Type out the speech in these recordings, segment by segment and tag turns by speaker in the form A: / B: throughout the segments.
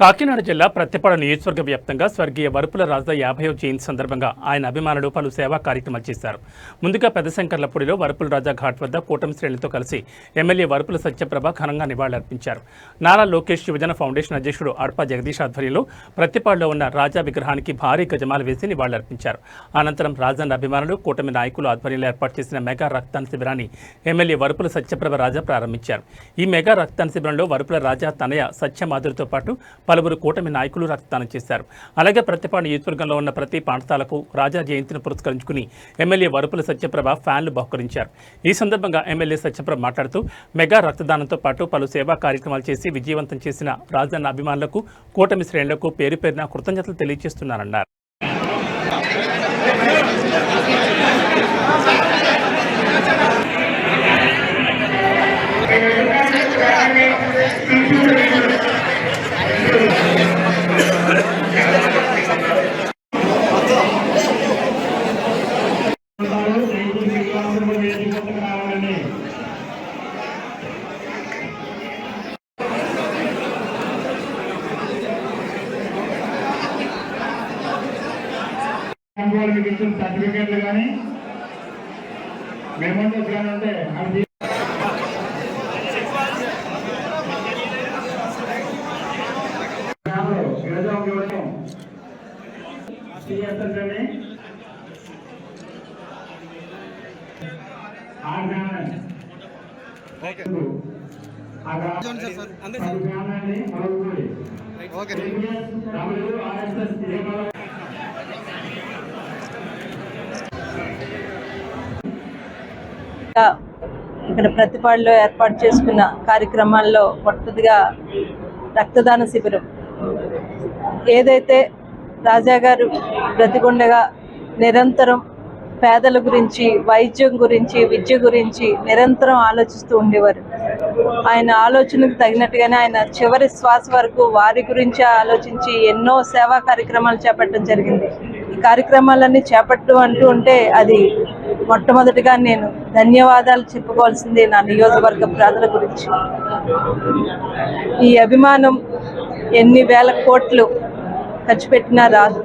A: కాకినాడ జిల్లా ప్రత్తిపాడు నియోజకవర్గ వ్యాప్తంగా స్వర్గీయ వరుపుల రాజా యాభైవ జయంతి సందర్భంగా ఆయన అభిమానులు పలు సేవా కార్యక్రమాలు చేశారు. ముందుగా పెద్దశంకర్లపూడిలో వరుపుల రాజా ఘాట్ వద్ద కూటమి శ్రేణులతో కలిసి ఎమ్మెల్యే వరుపుల సత్యప్రభ ఘనంగా నివాళులర్పించారు. నారా లోకేష్ యువజన ఫౌండేషన్ అధ్యక్షుడు అడ్పా జగదీష్ ఆధ్వర్యంలో ప్రత్తిపాడులో ఉన్న రాజా విగ్రహానికి భారీ గజమాలు వేసి నివాళులర్పించారు. అనంతరం రాజన్న అభిమానులు కూటమి నాయకులు ఆధ్వర్యంలో ఏర్పాటు చేసిన మెగా రక్తాన్ శిబిరాన్ని ఎమ్మెల్యే వరుపుల సత్యప్రభ రాజా ప్రారంభించారు. ఈ మెగా రక్తాన్ శిబిరంలో వరుపుల రాజా తనయ సత్యమాధురితో పాటు పలువురు కూటమి నాయకులు రక్తదానం చేశారు. అలాగే ప్రతిపాడు నియోజకవర్గంలో ఉన్న ప్రతి ప్రాంతాలకు రాజా జయంతిని పురస్కరించుకుని ఎమ్మెల్యే వరుపుల సత్యప్రభ ఫ్యాన్లు బహుకరించారు. ఈ సందర్భంగా ఎమ్మెల్యే సత్యప్రభ మాట్లాడుతూ మెగా రక్తదానంతో పాటు పలు సేవా కార్యక్రమాలు చేసి విజయవంతం చేసిన రాజన్న అభిమానులకు కూటమి శ్రేణులకు పేరు పేరున కృతజ్ఞతలు తెలియజేస్తున్నారన్నారు.
B: వాళ్ళు మీకు ఇచ్చిన సర్టిఫికేట్లు కానీ మెమోండోస్ కానీ అది అవి తీ- గ్రామంలో
C: ఇక్కడ ప్రతిపాడులో ఏర్పాటు చేసుకున్న కార్యక్రమాల్లో మొదటిగా రక్తదాన శిబిరం. ఏదైతే రాజా గారు బ్రతికొండగా నిరంతరం పేదల గురించి వైద్యం గురించి విద్య గురించి నిరంతరం ఆలోచిస్తూ ఉండేవారు. ఆయన ఆలోచనకు తగినట్టుగానే ఆయన చివరి శ్వాస వరకు వారి గురించి ఆలోచించి ఎన్నో సేవా కార్యక్రమాలు చేపట్టడం జరిగింది. ఈ కార్యక్రమాలన్నీ చేపట్టు అంటూ ఉంటే అది మొట్టమొదటిగా నేను ధన్యవాదాలు చెప్పుకోవాల్సింది నా నియోజకవర్గ ప్రజల గురించి. ఈ అభిమానం ఎన్ని వేల కోట్లు ఖర్చు పెట్టినా రాదు.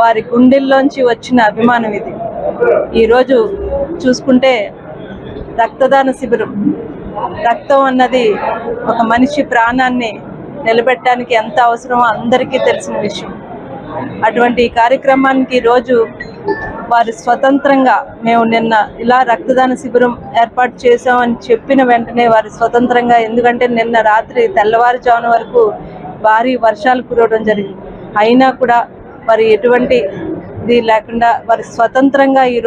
C: వారి గుండెల్లోంచి వచ్చిన అభిమానం ఇది. ఈరోజు చూసుకుంటే రక్తదాన శిబిరం. రక్తం అన్నది ఒక మనిషి ప్రాణాన్ని నిలబెట్టడానికి ఎంత అవసరమో అందరికీ తెలిసిన విషయం. అటువంటి కార్యక్రమానికి ఈరోజు వారు స్వతంత్రంగా మేము నిన్న ఇలా రక్తదాన శిబిరం ఏర్పాటు చేసామని చెప్పిన వెంటనే వారు స్వతంత్రంగా ఎందుకంటే నిన్న రాత్రి తెల్లవారుజామున వరకు భారీ వర్షాలు కురవడం జరిగింది. అయినా కూడా మరి ఎటువంటి ఇది లేకుండా వారు స్వతంత్రంగా ఈరోజు